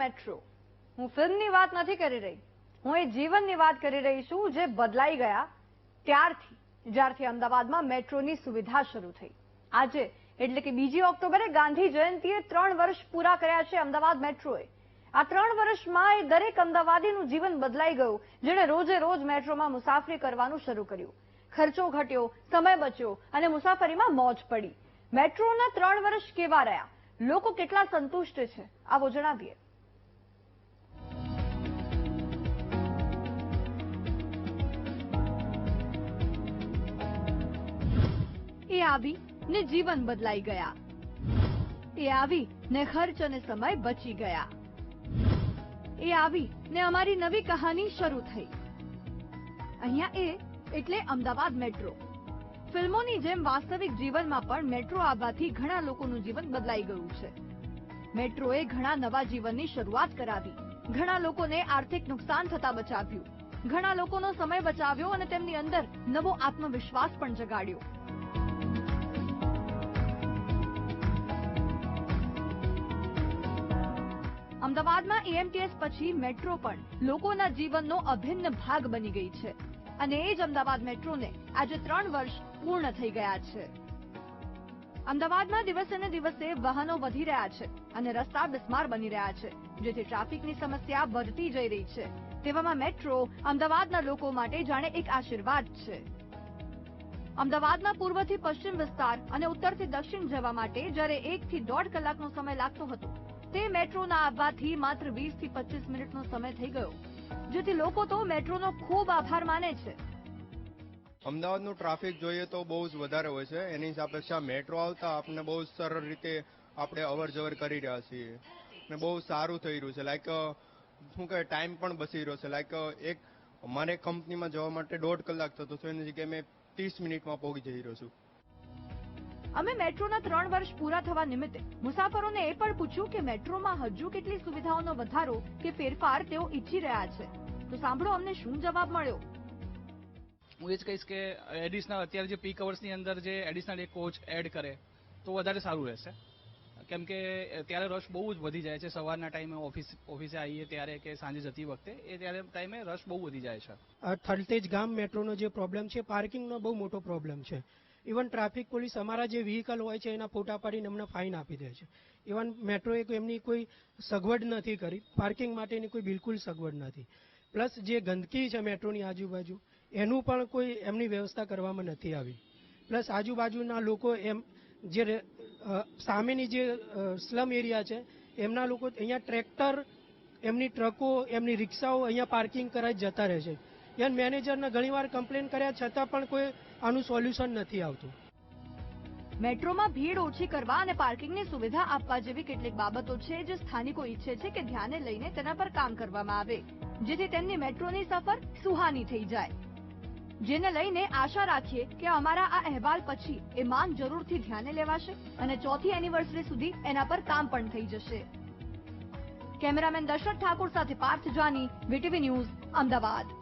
Metro હું ફિલ્મની વાત નથી કરી રહી. હું એ જીવનની વાત કરી રહી છું જે બદલાઈ ગયા ત્યારથી, જ્યારથી અમદાવાદમાં મેટ્રોની સુવિધા શરૂ થઈ. આજે, એટલે કે બીજી ઓક્ટોબરે ગાંધી જયંતિએ ત્રણ વર્ષ પૂરા કર્યા છે અમદાવાદ મેટ્રોએ. આ ત્રણ વર્ષમાં એ દરેક અમદાવાદીનું જીવન બદલાઈ ગયું, જેણે રોજે રોજ મેટ્રોમાં મુસાફરી કરવાનું શરૂ કર્યું. ખર્ચો ઘટ્યો, સમય બચ્યો અને મુસાફરીમાં મોજ પડી. મેટ્રોના ત્રણ વર્ષ કેવા રહ્યા? લોકો કેટલા સંતુષ્ટ છે? આવો જણાવીએ. આવી ને જીવન બદલાઈ ગયા. એ આવી ને ખર્ચ અને સમય બચી ગયા. એ આવી ને અમારી નવી કહાની શરૂ થઈ. અહીંયા એ એટલે અમદાવાદ મેટ્રો. ફિલ્મોની જેમ વાસ્તવિક જીવનમાં પણ મેટ્રો આવવાથી ઘણા લોકોનું જીવન બદલાઈ ગયું છે. મેટ્રોએ ઘણા નવા જીવનની શરૂઆત કરાવી. ઘણા લોકોને આર્થિક નુકસાન થતા બચાવ્યું. ઘણા લોકોનો સમય બચાવ્યો અને તેમની અંદર નવો આત્મવિશ્વાસ પણ જગાડ્યો. અમદાવાદમાં એએમટીએસ પછી મેટ્રો પણ લોકોના જીવનનો અભિન્ન ભાગ બની ગઈ છે. અને એ જ અમદાવાદ મેટ્રોને આજે ત્રણ વર્ષ પૂર્ણ થઈ ગયા છે. અમદાવાદમાં દિવસે ને દિવસે વાહનો વધી રહ્યા છે અને રસ્તા બિસ્માર બની રહ્યા છે, જેથી ટ્રાફિકની સમસ્યા વધતી જઈ રહી છે. તેવામાં મેટ્રો અમદાવાદના લોકો માટે જાણે એક આશીર્વાદ છે. અમદાવાદના પૂર્વથી પશ્ચિમ વિસ્તાર અને ઉત્તરથી દક્ષિણ જવા માટે જ્યારે એકથી દોઢ કલાકનો સમય લાગતો હતો તે મેટ્રોના આવવાથી માત્ર વીસથી પચીસ મિનિટનો સમય થઈ ગયો. જેથી લોકો તો મેટ્રોનો ખૂબ આભાર માને છે. અમદાવાદનું ટ્રાફિક જોઈએ તો બહુ જ વધારે હોય છે. એની સાપેક્ષા મેટ્રો આવતા આપણે બહુ સરળ રીતે આપણે અવર જવર કરી રહ્યા છીએ. ને બહુ સારું થઈ રહ્યું છે. લાઈક શું કહે ટાઈમ પણ બસી રહ્યો છે. લાઈક એક, મારે કંપનીમાં જવા માટે દોઢ કલાક થતો હતો. એની જગ્યાએ મેં ત્રીસ મિનિટમાં પહોંચી જઈ રહ્યો છું. અમે મેટ્રોના ત્રણ વર્ષ પૂરા થવા નિમિત્તે મુસાફરોને એ પણ પૂછ્યું કે મેટ્રોમાં હજુ કેટલી સુવિધાઓનો વધારો કે ફેરફાર તેઓ ઈચ્છી રહ્યા છે. તો સાંભળો અમને શું જવાબ મળ્યો. હું એ જ કહીશ કે એડિશનલ અત્યારે જે પીક અવર્સની અંદર જે એડિશનલ એક કોચ એડ કરે તો વધારે સારું રહેશે. કેમ કે ત્યારે રશ બહુ જ વધી જાય છે. સવારના ટાઈમે ઓફિસ ઓફિસે આવીએ ત્યારે કે સાંજે જતી વખતે એ ત્યારે ટાઈમે રશ બહુ વધી જાય છે. થલતેજ ગામ મેટ્રોનો જે પ્રોબ્લેમ છે પાર્કિંગનો બહુ મોટો પ્રોબ્લેમ છે. ઇવન ટ્રાફિક પોલીસ અમારા જે વ્હીકલ હોય છે, એના ફોટા પાડીને અમને ફાઇન આપી દે છે. ઇવન મેટ્રોએ એમની કોઈ સગવડ નથી કરી. પાર્કિંગ માટેની કોઈ બિલકુલ સગવડ નથી. પ્લસ જે ગંદકી છે મેટ્રોની આજુબાજુ, એનું પણ કોઈ એમની વ્યવસ્થા કરવામાં નથી આવી. પ્લસ આજુબાજુના લોકો એમ, જે સામેની જે સ્લમ એરિયા છે, એમના લોકો અહીંયા ટ્રેક્ટર, એમની ટ્રકો, એમની રિક્ષાઓ અહીંયા પાર્કિંગ કરાવી જતા રહે છે. યન મેનેજરને ઘણીવાર કમ્પ્લેન કર્યા છતાં પણ કોઈ આનું સોલ્યુશન નથી આવતું. મેટ્રોમાં ભીડ ઓછી કરવા અને પાર્કિંગની સુવિધા આપવા જેવી કેટલીક બાબતો છે જે સ્થાનિકો ઈચ્છે છે કે ધ્યાને લઈને તેના પર કામ કરવામાં આવે, જેથી તેમની મેટ્રોની સફર સુહાની થઈ જાય. જેને લઈને આશા રાખીએ કે અમારા આ અહેવાલ પછી એ માંગ જરૂરથી ધ્યાને લેવાશે અને ચોથી એનિવર્સરી સુધી એના પર કામ પણ થઈ જશે. કેમેરામેન દશરથ ઠાકોર સાથે પાર્થ જાની, વીટીવી ન્યૂઝ, અમદાવાદ.